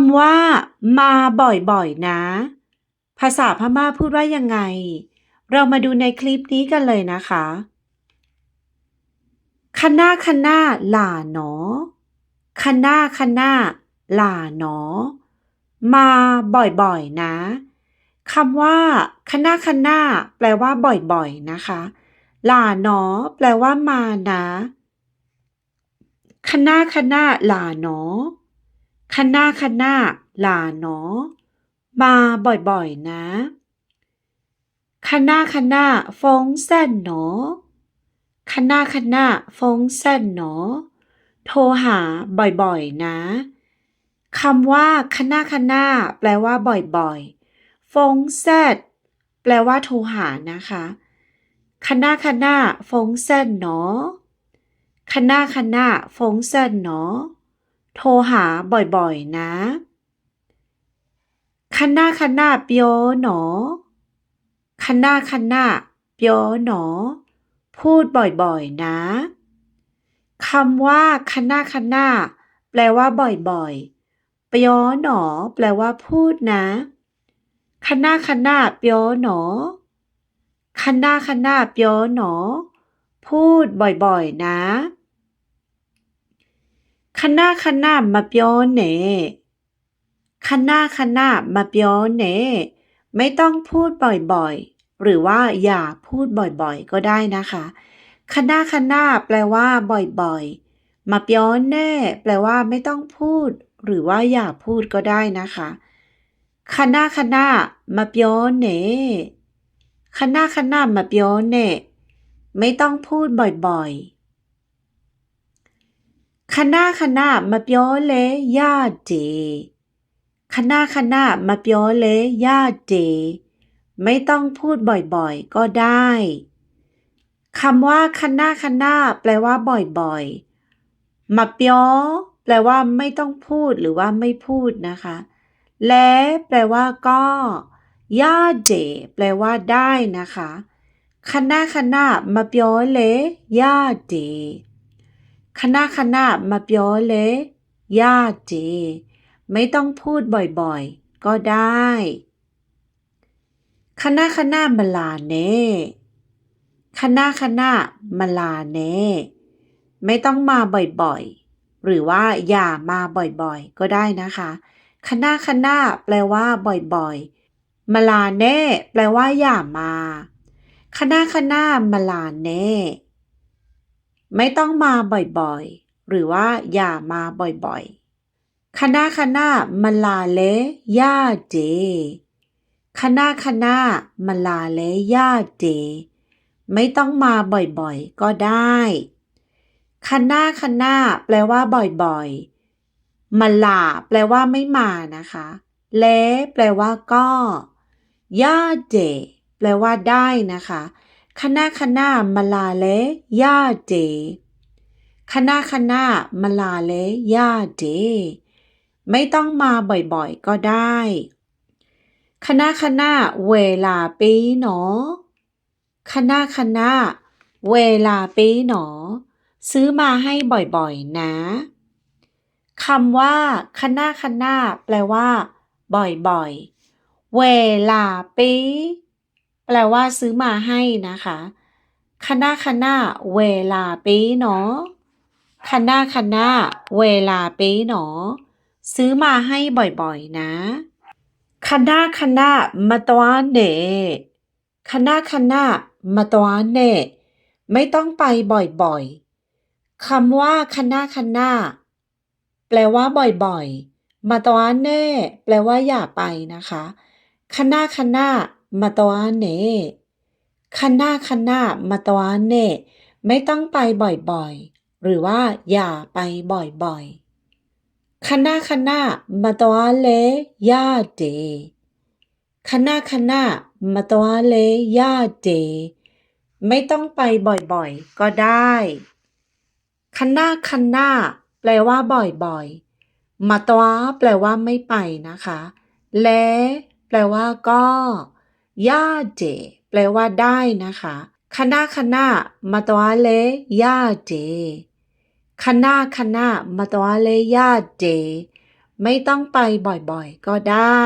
ำว่า มาบ่อยๆนะ ภาษาพม่าพูดว่ายังไง เรามาดูในคลิปนี้กันเลยนะคะคณะคณะหล่าหนอคณะคณะหล่าหนอ มาบ่อยๆนะคำว่าคณะคณะแปลว่าบ่อยๆนะคะ หล่าหนอ แปลว่ามานะคณะคณะหล่าหนอ คันหน้าคันหน้าหลาเนาะมาบ่อยๆนะ คันหน้าคันหน้าฟงเส้นเนาะคันหน้าคันหน้าฟงเส้นเนาะโทรหาบ่อยๆนะคำว่าคันหน้าคันหน้าแปลว่าบ่อยๆ ฟงเซดแปลว่าโทรหานะคะคันหน้าคันหน้าฟงเซนเนาะคันหน้าคันหน้าฟงเซนเนาะ โทรหาบ่อยๆ นะคณะคณะเปียวหนอคณะคณะเปียวหนอ พูดบ่อยๆ นะคำว่าคณะคณะแปลว่าบ่อยๆ เปียวหนอ แปลว่าพูดนะคณะคณะเปียวหนอคณะคณะเปียวหนอ พูดบ่อยๆ นะ คณะคณะมาเปียวเน่คณะคณะมาเปียวเน่ไม่ต้องพูดบ่อยๆ หรือว่าอย่าพูดบ่อยๆ ก็ได้นะคะคณะคณะแปลว่า บ่อยๆ มาเปียวเน่แปลว่า ไม่ต้องพูด หรือว่าอย่าพูดก็ได้นะคะคณะคณะมาเปียวเน่คณะคณะมาเปียวเน่ไม่ต้องพูดบ่อยๆ คณะคณะมาเปียวเลยาเจคณะคณะมาเปียวเลยาเจไม่ต้องพูดบ่อยๆ ก็ได้คำว่าคณะคณะแปลว่าบ่อยๆมาเปียวแปลว่าไม่ต้องพูดหรือว่าไม่พูดนะคะ และแปลว่าก็ย่าเจแปลว่าได้นะคะคณะคณะมาเปียวเลยย่าเจ คณะคณะมาเปียวเลยย่าเจ ไม่ต้องพูดบ่อยๆ ก็ได้คณะคณะมาลาเน่คณะคณะมาลาเน่ไม่ต้องมาบ่อยๆ หรือว่าอย่ามาบ่อยๆ ก็ได้นะคะคณะคณะแปลว่าบ่อยๆ มาลาเน่แปลว่าอย่ามาคณะคณะมาลาเน่ ไม่ต้องมาบ่อยๆ หรือว่าอย่ามาบ่อยๆคณะคณะมาลาเลย่าเจคณะคณะมาลาเลย่าเจ ไม่ต้องมาบ่อยๆ ก็ได้คณะคณะแปลว่าบ่อยๆมาลาแปลว่าไม่มานะคะเลแปลว่าก็ย่าเจ แปลว่าได้นะคะ คณะคณะมาลาเลย่าเจคณะคณะมาลาเลย่าเจไม่ต้องมาบ่อยๆก็ได้คณะคณะเวลาปีหนอคณะคณะเวลาปีหนอ ซื้อมาให้บ่อยๆนะคำว่าคณะคณะแปลว่า บ่อยๆ เวลาปี แปลว่าซื้อมาให้นะคะคณะคณะเวลาปีหนอคณะคณะเวลาปีหนอซื้อมาให้บ่อยๆนะคณะคณะมาตวานเนคณะคณะมาตวานเนไม่ต้องไปบ่อยๆคำว่าคณะคณะแปลว่าบ่อยๆ มาตวานเน่แปลว่าอย่าไปนะคะคณะคณะ มาตวานเน่คณะคณะมาตวานเน่ไม่ต้องไปบ่อยๆ หรือว่าอย่าไปบ่อยๆคณะคณะมาตวานเลย่าเจคณะคณะมาตวานเลย่าเจไม่ต้องไปบ่อยๆ ก็ได้คณะคณะแปลว่าบ่อยๆ มาตวาแปลว่าไม่ไปนะคะ และ แปลว่าก็ ย่าเจแปลว่าได้นะคะคณะคณะมาตัวเลย่าเจคณะคณะมาตัวเลย่าเจไม่ต้องไปบ่อยๆ ก็ได้